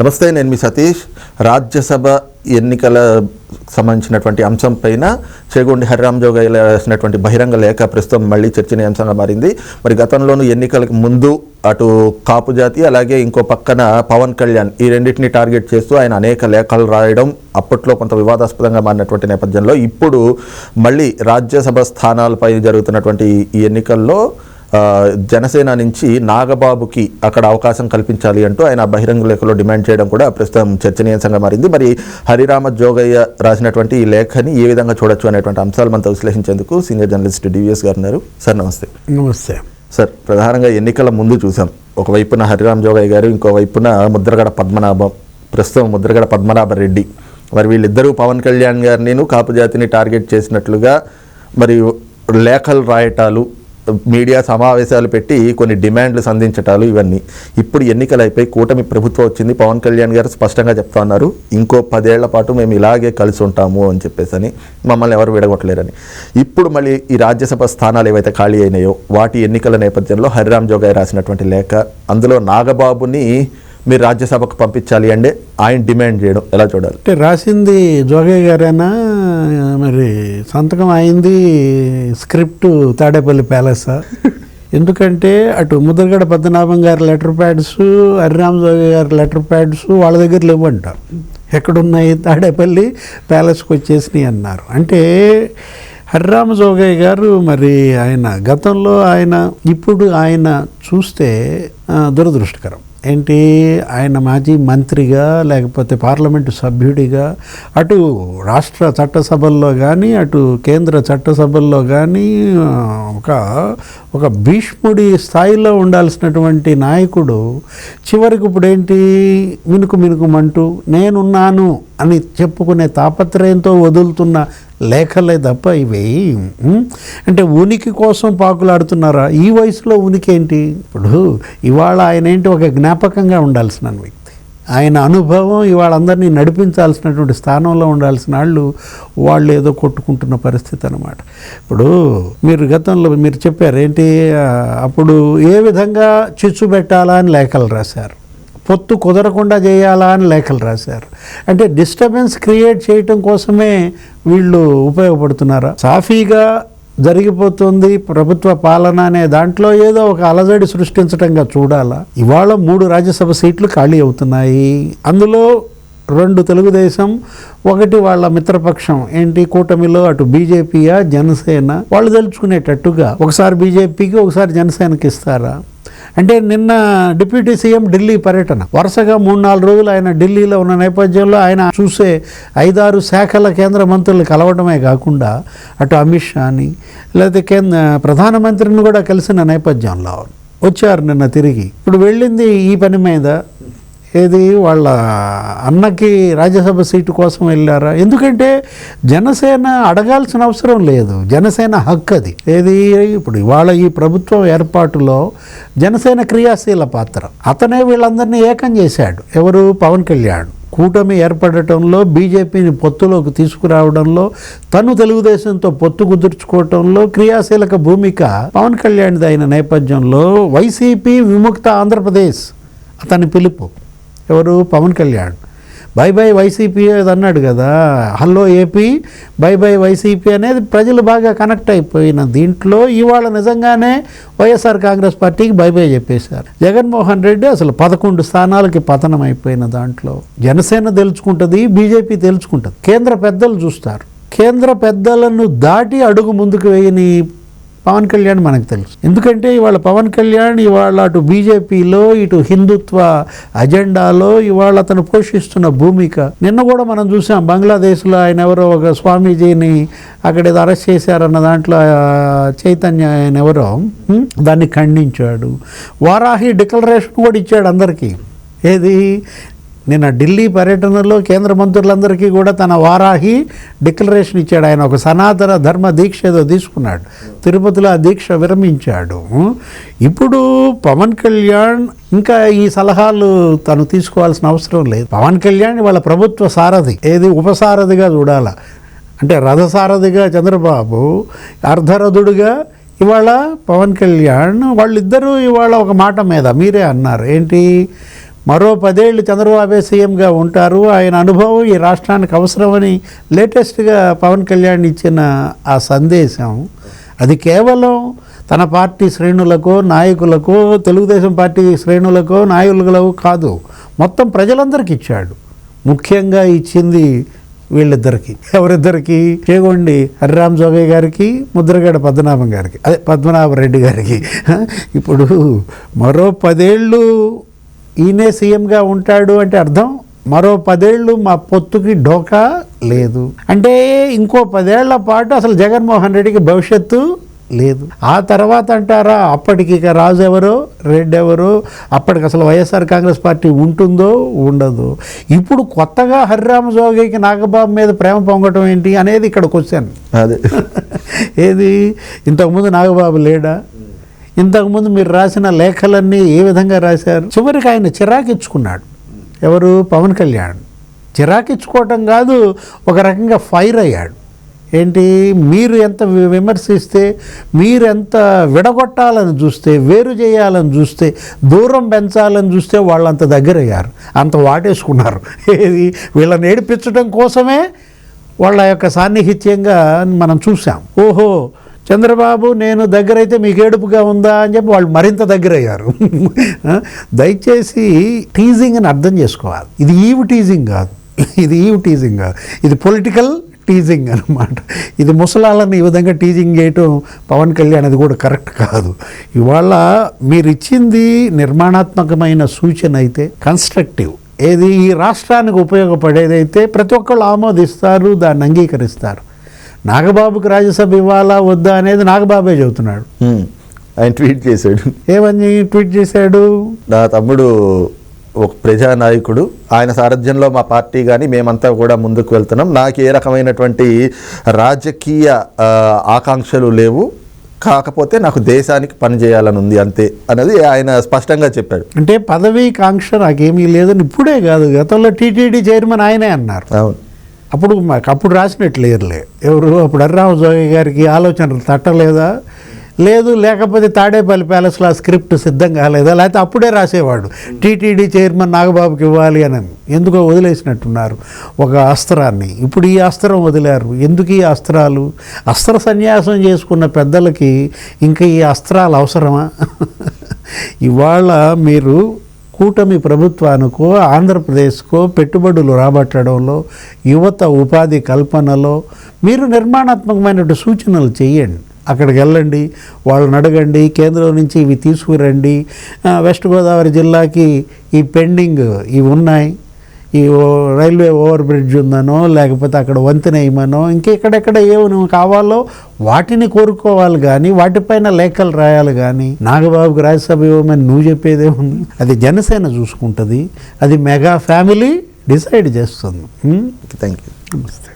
నమస్తే నేను మీ సతీష్. రాజ్యసభ ఎన్నికల సంబంధించినటువంటి అంశం పైన చేగొండి హరిరామ్ జోగయ్య రాసినటువంటి బహిరంగ లేఖ ప్రస్తుతం మళ్ళీ చర్చనీయాంశంగా మారింది. మరి గతంలోనూ ఎన్నికలకు ముందు అటు కాపు జాతి అలాగే ఇంకో పక్కన పవన్ కళ్యాణ్ ఈ రెండింటిని టార్గెట్ చేస్తూ ఆయన అనేక లేఖలు రాయడం అప్పట్లో కొంత వివాదాస్పదంగా మారినటువంటి నేపథ్యంలో ఇప్పుడు మళ్ళీ రాజ్యసభ స్థానాలపై జరుగుతున్నటువంటి ఈ ఎన్నికల్లో జనసేన నుంచి నాగబాబుకి అక్కడ అవకాశం కల్పించాలి అంటూ ఆయన బహిరంగ లేఖలో డిమాండ్ చేయడం కూడా ప్రస్తుతం చర్చనీయాంశంగా మారింది. మరి హరిరామ జోగయ్య రాసినటువంటి ఈ లేఖని ఏ విధంగా చూడొచ్చు అనేటువంటి అంశాలు మనతో విశ్లేషించేందుకు సీనియర్ జర్నలిస్ట్ డివిఎస్ గారు ఉన్నారు. సార్ నమస్తే. నమస్తే. సార్ ప్రధానంగా ఎన్నికల ముందు చూసాం. ఒకవైపున హరిరామ్ జోగయ్య గారు ఇంకో వైపున ముద్రగడ పద్మనాభం ప్రస్తుతం ముద్రగడ పద్మనాభ రెడ్డి. మరి వీళ్ళిద్దరూ పవన్ కళ్యాణ్ గారిని కాపు జాతిని టార్గెట్ చేసినట్లుగా మరి లేఖలు రాయటాలు మీడియా సమావేశాలు పెట్టి కొన్ని డిమాండ్లు సంధించటాలు ఇవన్నీ. ఇప్పుడు ఎన్నికలు అయిపోయి కూటమి ప్రభుత్వం వచ్చింది. పవన్ కళ్యాణ్ గారు స్పష్టంగా చెప్తా ఉన్నారు. ఇంకో పదేళ్ళ పాటు మేము ఇలాగే కలిసి ఉంటాము అని చెప్పేసి అని మమ్మల్ని ఎవరు విడగొట్టలేరని. ఇప్పుడు మళ్ళీ ఈ రాజ్యసభ స్థానాలు ఏవైతే ఖాళీ అయినాయో వాటి ఎన్నికల నేపథ్యంలో హరిరామ్ జోగాయ్ రాసినటువంటి లేఖ అందులో నాగబాబుని మీరు రాజ్యసభకు పంపించాలి అంటే ఆయన డిమాండ్ చేయడం ఎలా చూడాలి? అంటే రాసింది జోగయ్య గారేనా? మరి సంతకం అయింది స్క్రిప్ట్ తాడేపల్లి ప్యాలెస్. ఎందుకంటే అటు ముద్రగడ పద్మనాభం గారి లెటర్ ప్యాడ్స్ హరిరామ్ గారి లెటర్ ప్యాడ్స్ వాళ్ళ దగ్గర లేవంట. ఎక్కడున్నాయి తాడేపల్లి ప్యాలెస్కి వచ్చేసినాయి అన్నారు. అంటే హరిరామ జోగయ్య గారు మరి ఆయన గతంలో ఆయన ఇప్పుడు ఆయన చూస్తే దురదృష్టకరం. ఏంటి? ఆయన మాజీ మంత్రిగా లేకపోతే పార్లమెంటు సభ్యుడిగా అటు రాష్ట్ర చట్టసభల్లో కానీ అటు కేంద్ర చట్టసభల్లో కానీ ఒక ఒక భీష్ముడి స్థాయిలో ఉండాల్సినటువంటి నాయకుడు చివరికి ఇప్పుడు ఏంటి? మినుకు మినుకుమంటూ నేనున్నాను అని చెప్పుకునే తాపత్రయంతో వదులుతున్న లేఖలే తప్ప ఇవి అంటే ఉనికి కోసం పాకులాడుతున్నారా? ఈ వయసులో ఉనికి ఏంటి ఇప్పుడు ఇవాళ ఆయన ఏంటి? ఒక జ్ఞాపకంగా ఉండాల్సిన వ్యక్తి. ఆయన అనుభవం ఇవాళ అందరినీ నడిపించాల్సినటువంటి స్థానంలో ఉండాల్సిన వాళ్ళు వాళ్ళు ఏదో కొట్టుకుంటున్న పరిస్థితి అనమాట ఇప్పుడు మీరు గతంలో మీరు చెప్పారు ఏంటి అప్పుడు ఏ విధంగా చిచ్చు పెట్టాలా అని లేఖలు రాశారు? పొత్తు కుదరకుండా చేయాలా అని లేఖలు రాశారు. అంటే డిస్టర్బెన్స్ క్రియేట్ చేయటం కోసమే వీళ్ళు ఉపయోగపడుతున్నారా? సాఫీగా జరిగిపోతుంది ప్రభుత్వ పాలన అనే దాంట్లో ఏదో ఒక అలజడి సృష్టించటంగా చూడాలా? ఇవాళ మూడు రాజ్యసభ సీట్లు ఖాళీ అవుతున్నాయి. అందులో రెండు తెలుగుదేశం ఒకటి వాళ్ళ మిత్రపక్షం. ఏంటి? కూటమిలో అటు బీజేపీయా జనసేన? వాళ్ళు తెలుసుకునేటట్టుగా ఒకసారి బీజేపీకి ఒకసారి జనసేనకి ఇస్తారా? అంటే నిన్న డిప్యూటీ సీఎం ఢిల్లీ పర్యటన. వరుసగా మూడు నాలుగు రోజులు ఆయన ఢిల్లీలో ఉన్న నేపథ్యంలో ఆయన చూసే ఐదారు శాఖల కేంద్ర మంత్రులు కలవడమే కాకుండా అటు అమిత్ షాని లేకపోతే కేంద్ర ప్రధానమంత్రిని కూడా కలిసిన నేపథ్యంలో వచ్చారు నిన్న తిరిగి. ఇప్పుడు వెళ్ళింది ఈ పని మీద ఏది? వాళ్ళ అన్నకి రాజ్యసభ సీటు కోసం వెళ్ళారా? ఎందుకంటే జనసేన అడగాల్సిన అవసరం లేదు. జనసేన హక్కు అది. ఏది? ఇప్పుడు ఇవాళ ఈ ప్రభుత్వం ఏర్పాటులో జనసేన క్రియాశీల పాత్ర. అతనే వీళ్ళందరినీ ఏకం చేశాడు. ఎవరు? పవన్ కళ్యాణ్. కూటమి ఏర్పడటంలో బీజేపీని పొత్తులోకి తీసుకురావడంలో తను తెలుగుదేశంతో పొత్తు కుదుర్చుకోవటంలో క్రియాశీలక భూమిక పవన్ కళ్యాణ్ది అయిన నేపథ్యంలో వైసీపీ విముక్త ఆంధ్రప్రదేశ్. అతని పిలుపు. ఎవరు? Pawan Kalyan. Bye bye YCP అది అన్నాడు కదా. Hello AP bye bye YCP అనేది ప్రజలు బాగా కనెక్ట్ అయిపోయిన దీంట్లో ఇవాళ నిజంగానే వైఎస్ఆర్ కాంగ్రెస్ పార్టీకి బై బై చెప్పేశారు. జగన్మోహన్ రెడ్డి అసలు పదకొండు స్థానాలకి పతనం అయిపోయిన దాంట్లో జనసేన తెలుసుకుంటుంది బీజేపీ తెలుసుకుంటుంది. కేంద్ర పెద్దలు చూస్తారు. కేంద్ర పెద్దలను దాటి అడుగు ముందుకు వేయని పవన్ కళ్యాణ్ మనకు తెలుసు. ఎందుకంటే ఇవాళ పవన్ కళ్యాణ్ ఇవాళ అటు బీజేపీలో ఇటు హిందుత్వ అజెండాలో ఇవాళ అతను పోషిస్తున్న భూమిక. నిన్న కూడా మనం చూసాం బంగ్లాదేశ్లో ఆయన ఎవరో ఒక స్వామీజీని అక్కడ ఏదో అరెస్ట్ చేశారన్న దాంట్లో చైతన్య ఆయన ఎవరో దాన్ని ఖండించాడు. వారాహి డిక్లరేషన్ కూడా ఇచ్చాడు అందరికీ. ఏది? నిన్న ఢిల్లీ పర్యటనలో కేంద్ర మంత్రులందరికీ కూడా తన వారాహి డిక్లరేషన్ ఇచ్చాడు. ఆయన ఒక సనాతన ధర్మ దీక్ష ఏదో తీసుకున్నాడు. తిరుపతిలో ఆ దీక్ష విరమించాడు. ఇప్పుడు పవన్ కళ్యాణ్ ఇంకా ఈ సలహాలు తను తీసుకోవాల్సిన అవసరం లేదు. పవన్ కళ్యాణ్ వాళ్ళ ప్రభుత్వ సారథి. ఏది ఉపసారథిగా చూడాల? అంటే రథసారథిగా చంద్రబాబు అర్ధరథుడుగా ఇవాళ పవన్ కళ్యాణ్ వాళ్ళిద్దరూ ఇవాళ ఒక మాట మీద మీరే అన్నారు. ఏంటి? మరో పదేళ్ళు చంద్రబాబే సీఎంగా ఉంటారు. ఆయన అనుభవం ఈ రాష్ట్రానికి అవసరమని లేటెస్ట్గా పవన్ కళ్యాణ్ ఇచ్చిన ఆ సందేశం అది కేవలం తన పార్టీ శ్రేణులకో నాయకులకో తెలుగుదేశం పార్టీ శ్రేణులకో నాయకులకు కాదు మొత్తం ప్రజలందరికీ ఇచ్చాడు. ముఖ్యంగా ఇచ్చింది వీళ్ళిద్దరికి. ఎవరిద్దరికి? చేగొండి హరిరామ్ జోగయ్య గారికి ముద్రగడ పద్మనాభం గారికి అదే పద్మనాభ రెడ్డి గారికి. ఇప్పుడు మరో పదేళ్ళు ఈయనే సీఎంగా ఉంటాడు అంటే అర్థం? మరో పదేళ్ళు మా పొత్తుకి ఢోకా లేదు. అంటే ఇంకో పదేళ్ళ పాటు అసలు జగన్మోహన్ రెడ్డికి భవిష్యత్తు లేదు. ఆ తర్వాత అంటారా అప్పటికి ఇక రాజు ఎవరో? రెడ్డి ఎవరో? అప్పటికి అసలు వైఎస్ఆర్ కాంగ్రెస్ పార్టీ ఉంటుందో ఉండదు? ఇప్పుడు కొత్తగా హరిరామ జోగికి నాగబాబు మీద ప్రేమ పొంగటం ఏంటి అనేది ఇక్కడ క్వశ్చన్ అదే. ఏది? ఇంతకుముందు నాగబాబు లేడా? ఇంతకుముందు మీరు రాసిన లేఖలన్నీ ఏ విధంగా రాశారు? చివరికి ఆయన చిరాకిచ్చుకున్నాడు. ఎవరు? పవన్ కళ్యాణ్. చిరాకిచ్చుకోవటం కాదు ఒక రకంగా ఫైర్ అయ్యాడు. ఏంటి? మీరు ఎంత విమర్శిస్తే మీరు ఎంత విడగొట్టాలని చూస్తే వేరు చేయాలని చూస్తే దూరం పెంచాలని చూస్తే వాళ్ళు దగ్గర అయ్యారు అంత వాటేసుకున్నారు. ఏది? వీళ్ళని ఏడిపించడం కోసమే వాళ్ళ యొక్క సాన్నిహిత్యంగా మనం చూసాం ఓహో! చంద్రబాబు నేను దగ్గరైతే మీకు ఏడుపుగా ఉందా అని చెప్పి వాళ్ళు మరింత దగ్గర అయ్యారు దయచేసి టీజింగ్ అని అర్థం చేసుకోవాలి. ఇది ఈవ్ టీజింగ్ కాదు. ఇది ఈవ్ టీజింగ్ కాదు. ఇది పొలిటికల్ టీజింగ్ అనమాట ఇది ముసలాళ్ళని ఈ విధంగా టీజింగ్ చేయటం పవన్ కళ్యాణ్ అది కూడా కరెక్ట్ కాదు. ఇవాళ మీరు ఇచ్చింది నిర్మాణాత్మకమైన సూచన అయితే కన్స్ట్రక్టివ్ ఏది ఈ రాష్ట్రానికి ఉపయోగపడేదైతే ప్రతి ఒక్కళ్ళు ఆమోదిస్తారు దాన్ని అంగీకరిస్తారు. నాగబాబుకి రాజ్యసభ ఇవ్వాలా వద్దా అనేది నాగబాబే చెబుతున్నాడు. ఆయన ట్వీట్ చేశాడు. ఏమని ట్వీట్ చేశాడు? నా తమ్ముడు ఒక ప్రజానాయకుడు. ఆయన సారథ్యంలో మా పార్టీ కానీ మేమంతా కూడా ముందుకు వెళ్తున్నాం. నాకు ఏ రకమైనటువంటి రాజకీయ ఆకాంక్షలు లేవు. కాకపోతే నాకు దేశానికి పనిచేయాలని ఉంది అంతే అనేది ఆయన స్పష్టంగా చెప్పాడు. అంటే పదవీ కాంక్ష నాకేమీ లేదని ఇప్పుడే కాదు. గతంలో టీటీడీ చైర్మన్ ఆయనే అన్నారు. అవును. అప్పుడు మాకు అప్పుడు రాసినట్లు లేరులే ఎవరు? అప్పుడు అర్రామజోగి గారికి ఆలోచనలు తట్టలేదా? లేదు లేకపోతే తాడేపల్లి ప్యాలెస్లో ఆ స్క్రిప్ట్ సిద్ధం కాలేదా? లేకపోతే అప్పుడే రాసేవాడు. టీటీడీ చైర్మన్ నాగబాబుకి ఇవ్వాలి అని. ఎందుకో వదిలేసినట్టున్నారు ఒక అస్త్రాన్ని. ఇప్పుడు ఈ అస్త్రం వదిలారు. ఎందుకు ఈ అస్త్రాలు? అస్త్ర సన్యాసం చేసుకున్న పెద్దలకి ఇంకా ఈ అస్త్రాలు అవసరమా? ఇవాళ మీరు కూటమి ప్రభుత్వానికో ఆంధ్రప్రదేశ్కో పెట్టుబడులు రాబట్టడంలో యువత ఉపాధి కల్పనలో మీరు నిర్మాణాత్మకమైనటువంటి సూచనలు చేయండి. అక్కడికి వెళ్ళండి వాళ్ళని అడగండి కేంద్రం నుంచి ఇవి తీసుకురండి. వెస్ట్ గోదావరి జిల్లాకి ఈ పెండింగ్ ఇవి ఉన్నాయి. ఈ ఓ- రైల్వే ఓవర్ బ్రిడ్జ్ ఉందనో లేకపోతే అక్కడ వంతెన వేయమనో ఇంకెక్కడెక్కడ ఏమి కావాలో వాటిని కోరుకోవాలి కానీ వాటిపైన లేఖలు రాయాలి కానీ నాగబాబుకి రాజ్యసభ ఇవ్వమని నువ్వు చెప్పేదే ఉంది. అది జనసేన చూసుకుంటుంది. అది మెగా ఫ్యామిలీ డిసైడ్ చేస్తుంది. Thank you namaste.